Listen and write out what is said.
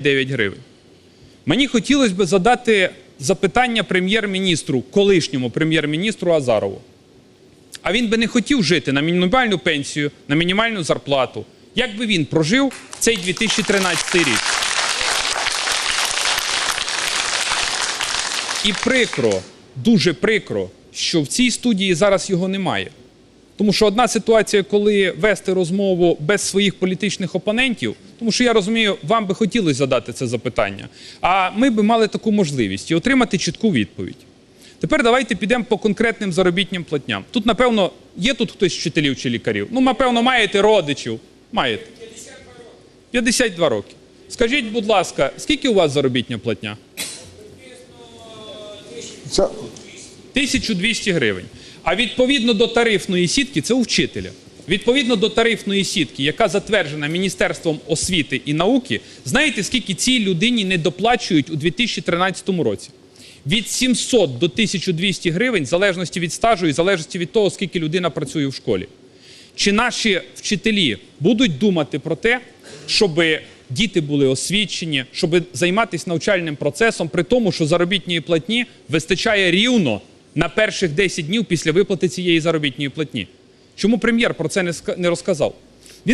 9 гривень. Мені хотілося б задати запитання прем'єр-міністру, колишньому прем'єр-міністру Азарову. А він би не хотів жити на мінімальну пенсію, на мінімальну зарплату. Як би він прожив цей 2013 рік? І прикро, дуже прикро, що в цій студії зараз його немає. Тому що одна ситуація, коли вести розмову без своїх політичних опонентів, тому що я розумію, вам би хотілося задати це запитання, а ми би мали таку можливість і отримати чітку відповідь. Тепер давайте підемо по конкретним заробітним платням. Тут, напевно, є тут хтось з вчителів чи лікарів? Ну, напевно, маєте родичів. Маєте. 52 роки. Скажіть, будь ласка, скільки у вас заробітня платня? Це 1200 гривень. А відповідно до тарифної сітки, це у вчителя. Відповідно до тарифної сітки, яка затверджена Міністерством освіти і науки, знаєте, скільки цій людині не доплачують у 2013 році? Від 700 до 1200 гривень, в залежності від стажу і в залежності від того, скільки людина працює в школі. Чи наші вчителі будуть думати про те, щоб діти були освічені, щоб займатися навчальним процесом, при тому, що заробітної платні вистачає рівно на перших 10 днів після виплати цієї заробітної платні? Чому прем'єр про це не розказав?